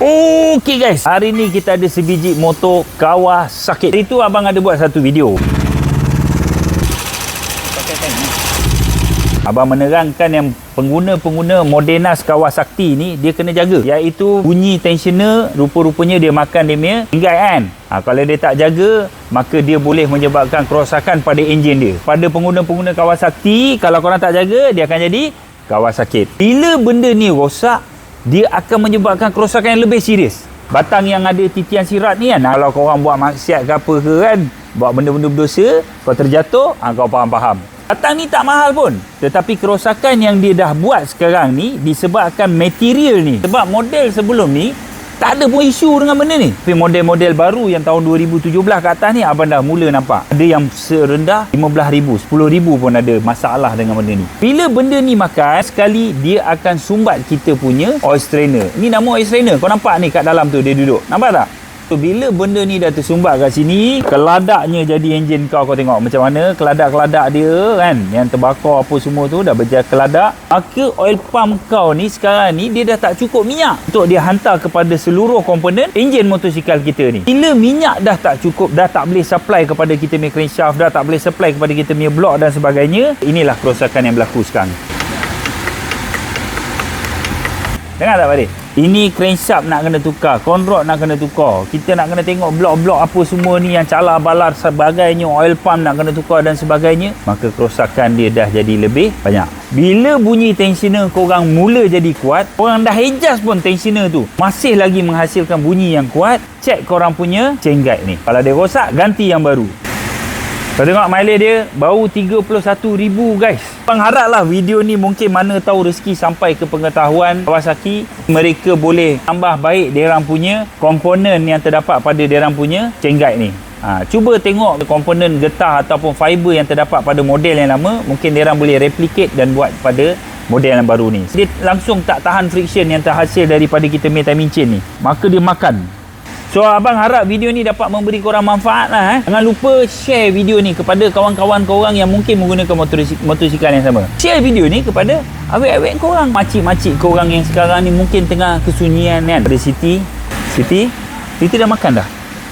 Okey guys, hari ni kita ada sebiji motor Kawasaki. Itu abang ada buat satu video. Abang menerangkan yang pengguna-pengguna Modernas Kawasaki ni dia kena jaga iaitu bunyi tensioner rupa-rupanya dia makan dia punya tinggai kan. Ha, kalau dia tak jaga maka dia boleh menyebabkan kerosakan pada enjin dia. Pada pengguna-pengguna Kawasaki kalau korang tak jaga dia akan jadi Kawasaki. Bila benda ni rosak dia akan menyebabkan kerosakan yang lebih serius. Batang yang ada titian sirat ni kan, kalau kau orang buat maksiat ke apa ke kan, buat benda-benda berdosa, kau terjatuh, ha, kau faham-faham. Batang ni tak mahal pun. Tetapi kerosakan yang dia dah buat sekarang ni disebabkan material ni. Sebab model sebelum ni tak ada pun isu dengan benda ni. Tapi model-model baru yang tahun 2017 ke atas ni abang dah mula nampak. Ada yang serendah RM15,000, RM10,000 pun ada masalah dengan benda ni. Bila benda ni makan, sekali dia akan sumbat kita punya oil strainer. Ni nama oil strainer. Kau nampak ni kat dalam tu dia duduk. Nampak tak? So, bila benda ni dah tersumbat kat sini, keladaknya jadi enjin kau kau tengok macam mana keladak-keladak dia kan yang terbakar apa semua tu dah berjaya keladak. Maka oil pump kau ni sekarang ni dia dah tak cukup minyak untuk dia hantar kepada seluruh komponen enjin motosikal kita ni. Bila minyak dah tak cukup, dah tak boleh supply kepada kita punya crankshaft, dah tak boleh supply kepada kita punya blok dan sebagainya, inilah kerosakan yang berlaku sekarang. Dengar tak Farid? Ini crankshaft nak kena tukar, conrod nak kena tukar. Kita nak kena tengok blok-blok apa semua ni yang calar balar sebagainya, oil pump nak kena tukar dan sebagainya. Maka kerosakan dia dah jadi lebih banyak. Bila bunyi tensioner korang mula jadi kuat, korang dah adjust pun tensioner tu. Masih lagi menghasilkan bunyi yang kuat, cek korang punya chain guide ni. Kalau dia rosak, ganti yang baru. Kau tengok mileage dia Baru 31,000 guys. Bang haraplah video ni mungkin mana tahu rezeki sampai ke pengetahuan. Kawasaki Mereka boleh tambah baik diorang punya komponen yang terdapat pada diorang punya chain guide ni. Ha, Cuba tengok komponen getah ataupun fiber yang terdapat pada model yang lama. Mungkin diorang boleh replicate dan buat pada model yang baru ni. Dia langsung tak tahan friction yang terhasil daripada kita punya timing chain ni. Maka dia makan So abang harap video ni dapat memberi korang manfaat lah eh. Jangan lupa share video ni kepada kawan-kawan korang yang mungkin menggunakan motosikal yang sama. Share video ni kepada awek-awek korang. Makcik-makcik korang yang sekarang ni mungkin tengah kesunyian kan. Ada Siti. Siti. Siti dah makan dah.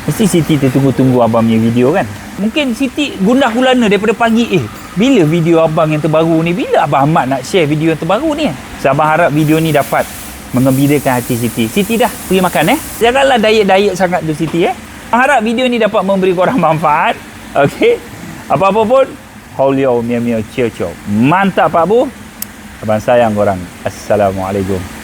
Mesti Siti tertunggu-tunggu abang punya video kan. Mungkin Siti gundah gulana daripada pagi. Eh, bila video abang yang terbaru ni? Bila abang Ahmad nak share video yang terbaru ni? So abang harap video ni dapat mengembirakan hati Siti. Siti dah pergi makan eh. Janganlah diet-diet sangat tu Siti eh. Harap video ni dapat memberi korang manfaat. Okey. Apa-apa pun, Haulio miao miao cio cio. Mantap Pak Bu. Abang sayang korang. Assalamualaikum.